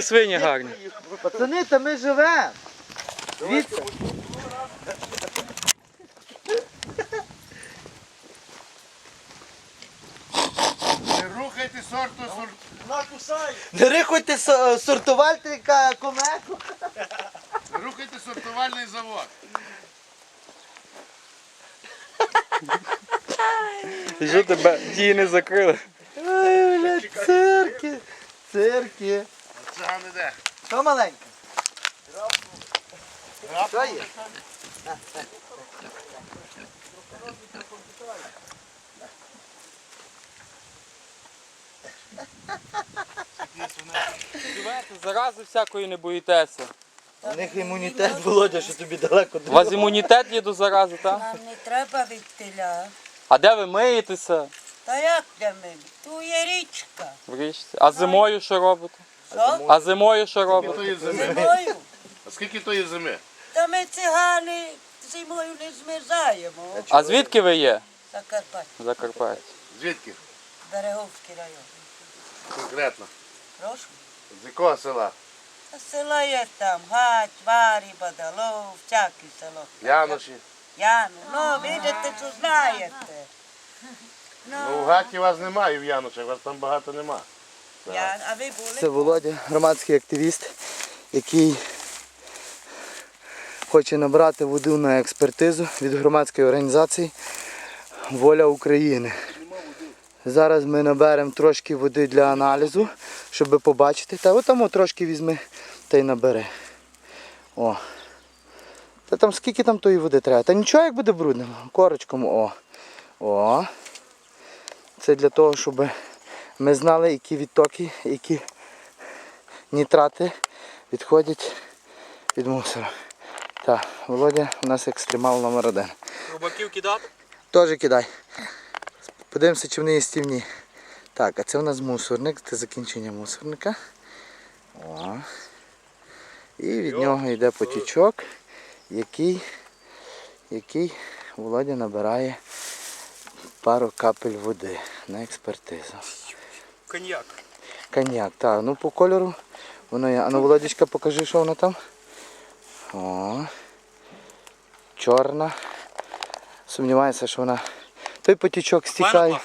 Свині гарні. Пацани, та ми живемо. Дивіться. Не рухайте сорту сорт. Не рихуйте со- сортувальника комету. Не рухайте сортувальний завод. Що тебе ті не закрили? Ой, блядь, цирки. Цирки. Циган іде. Що маленьке? Що є? Зарази всякої не боїтеся. У них імунітет, Володя, що тобі далеко У вас імунітет є до зарази, так? Нам не треба від теля. А де ви миєтеся? Та як для мене? Ту є річка. В річці. А зимою що робите? Що? А зимою що Скільки робите? зими? Зимою? А скільки тої зими? Та ми цигани зимою не змерзаємо. А звідки ви є? Закарпаття, Закарпаття. Звідки? Береговський район. Конкретно. Прошу. З якого села? Та села є там, Гать, Варі, Бадалов, всякі село. Януші. Яну, ну, видите, що знаєте. Ну, Ну, в гаті вас немає в Янушах, вас там багато нема. Я, а ви Це? Володя, громадський активіст, який хоче набрати воду на експертизу від громадської організації Воля України. Зараз ми наберемо трошки води для аналізу, щоб побачити. Та от там трошки візьми та й набери. О. Та там скільки там тої води треба? Та нічого як буде брудним. Корочком. О. О. Це для того, щоб ми знали, які відтоки, які нітрати відходять від мусору. Так, Володя у нас екстремал номер один. Рубаків кидати? Теж кидай. Подивимося, чи вони є стівні. Так, а це у нас мусорник, це закінчення мусорника. О. І від нього йде потічок, який, який Володя набирає пару капель води на експертизу. Коньяк. Коньяк, так, ну по кольору воно є. А ну, Володечка, покажи, що воно там. О, чорна. Сумніваюся, що вона. Той потічок стікає.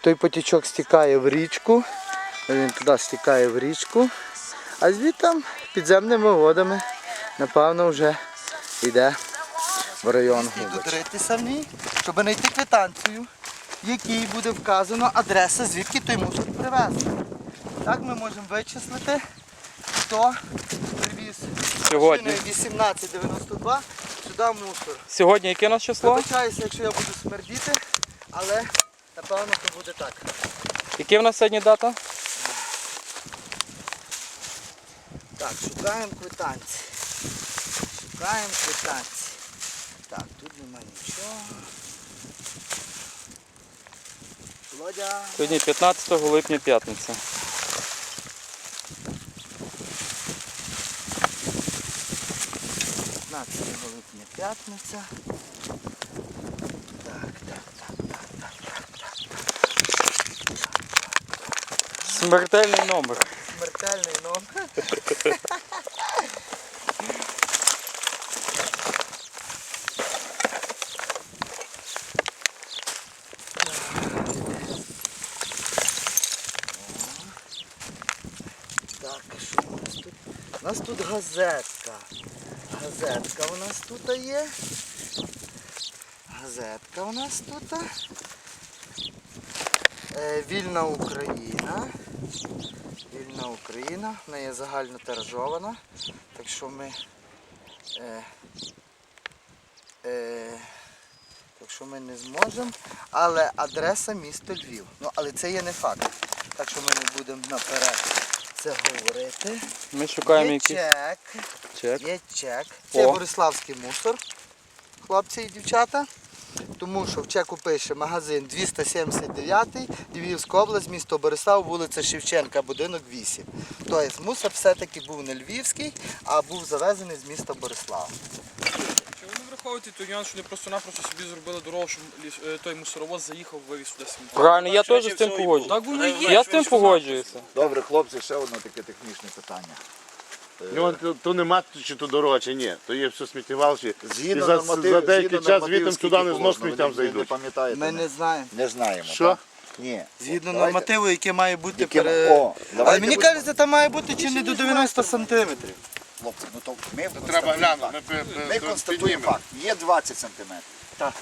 Той потічок стікає в річку. Він туди стікає в річку. А звідтам підземними водами, напевно, вже йде в район Губич. самі, щоб знайти квитанцію, якій буде вказано адреса, звідки той мусор привезли. Так ми можемо вичислити, хто привіз Сьогодні. машиною 1892 сюди мусор. Сьогодні яке у нас число? Вибачаюся, якщо я буду смердіти, але напевно це буде так. Яке в нас сьогодні дата? Так, шукаємо квитанції. Шукаємо квитанції. Так, тут нема нічого. Сьогодні 15 липня п'ятниця. 15 липня п'ятниця. Так, Так, так, так, так, так, так, так. Смертельний номер. Смертельний номер. Так, а що у нас тут? У нас тут газетка. Газетка у нас тут є. Газетка у нас тут. Е, Вільна Україна. Вільна Україна, вона є загально тиражована, так що ми е, е, так що ми не зможемо. Але адреса місто Львів. Ну, але це є не факт. Так що ми не будемо наперед це говорити. Ми шукаємо Є якийсь чек, чек. є чек. Це О. Бориславський мусор, хлопці і дівчата. Тому що в чеку пише магазин 279, Львівська область, місто Борислав, вулиця Шевченка, будинок 8. Тобто мусор все-таки був не львівський, а був завезений з міста Борислава. Враховувати той нюанс, що вони просто-напросто собі зробили дорогу, щоб ліс- е, той мусоровоз заїхав, вивіз сюди сміття. Правильно, я теж з цим погоджуюся. Так воно і є. Я з тим погоджуюся. Добре, хлопці, ще одне таке технічне питання. У нього то, то нема чи то дорога, чи ні. То є все сміттєвалші. Згідно і за, нормативів, за деякий згідно час нормативів, звідти скільки туди не положено, ви сміттям не- Ви не зайдуть. пам'ятаєте? Ми не знаємо. Не знаємо. Що? так? Ні. Згідно Давайте- нормативу, яке має бути Яке- пере... О, Але мені будемо- кажеться, там має бути чи не до 90 сантиметрів. Хлопці, ну то ми Треба констатуємо глянути. факт. Ми, пи- пи- Ми то констатуємо піднімемо. факт. Є 20 сантиметрів.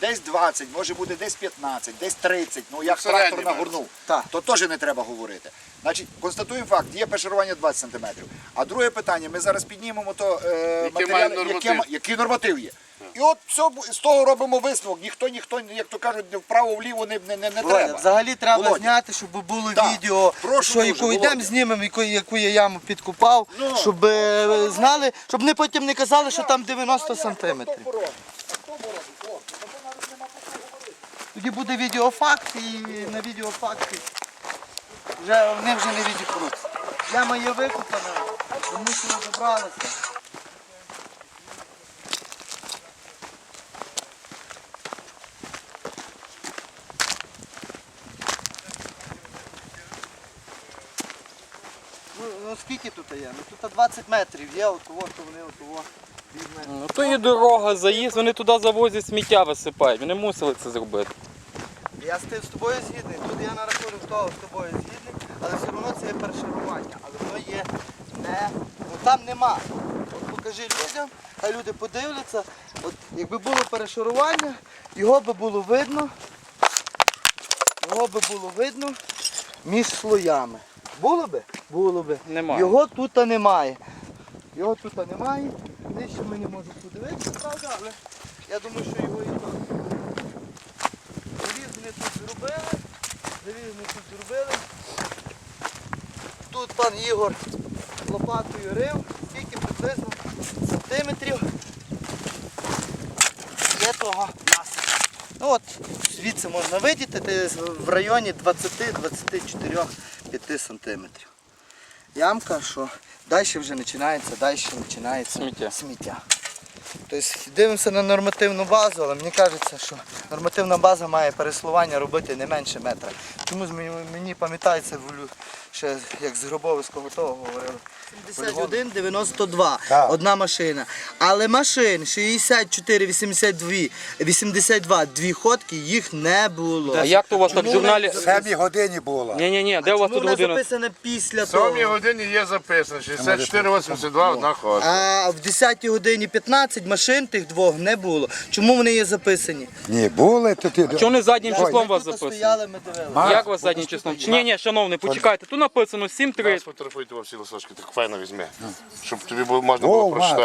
Десь 20, може буде десь 15, десь 30. Ну як середньому. трактор нагорнув, Так. то теж не треба говорити. Значить, констатуємо факт, є пешарування 20 сантиметрів. А друге питання, ми зараз піднімемо то е, Який має матеріали, норматив? ма- який норматив є. І от все, з того робимо висновок. Ніхто, ніхто, як то кажуть, вправо, вліво не, не, не, не Володя, треба. Взагалі треба Володя. зняти, щоб було Так. відео, Прошу що дуже, яку Володя. йдемо, знімемо, яку, яку я яму підкупав, Ну. щоб е, знали, щоб не потім не казали, що там 90 сантиметрів. Тоді буде відеофакт і на відеофакті вже вони вже не відіпруться. Яма є викупана, тому що розібралися. Скільки тут є? Ну тут 20 метрів є, от то вони от. Ну то є дорога, заїзд, вони туди завозять сміття, висипають. Вони мусили це зробити. Я з, ти- з тобою згідний. Тут я на рахунок того з тобою згідний, але все одно це є перешарування. Але воно є не. Ну там нема. От покажи людям, хай люди подивляться. От якби було перешарування, його би було видно. Його би було видно між слоями. Було би? Було би. Немає. Його тут немає. Його тут немає. Нижче ми не можемо подивитися, правда, але я думаю, що його і так. Завіз вони тут зробили. Завіз вони тут зробили. Тут пан Ігор лопатою рив, скільки приблизно сантиметрів є того насипу. Ну от, звідси можна видіти, десь в районі 20-24-5 сантиметрів. Ямка, що далі вже починається, далі починається Сміття. сміття. Тобто дивимося на нормативну базу, але мені кажеться, що нормативна база має переслування робити не менше метра. Чомусь мені, пам'ятається в ще як з Гробовського того говорили. 71, 92, одна машина. Але машин 64, 82, 82, дві ходки, їх не було. А як то у вас так в Чому журналі? Семій годині було. Ні, ні, ні, де у вас Чому тут вона година? записана після В сьомій годині є записано 64-82 одна ходка. А в 10 годині 15 машин тих двох не було. Чому вони є записані? Ні, були то ти. Чого не заднім числом вас тут записано? стояли, ми дивилися. Як у вас заднім числом? Чи ні, ні, шановний, почекайте, тут написано 7-3. Сфотографуйте вам всі листочки, так файно візьме. Щоб тобі було- можна О, було Марк. прочитати.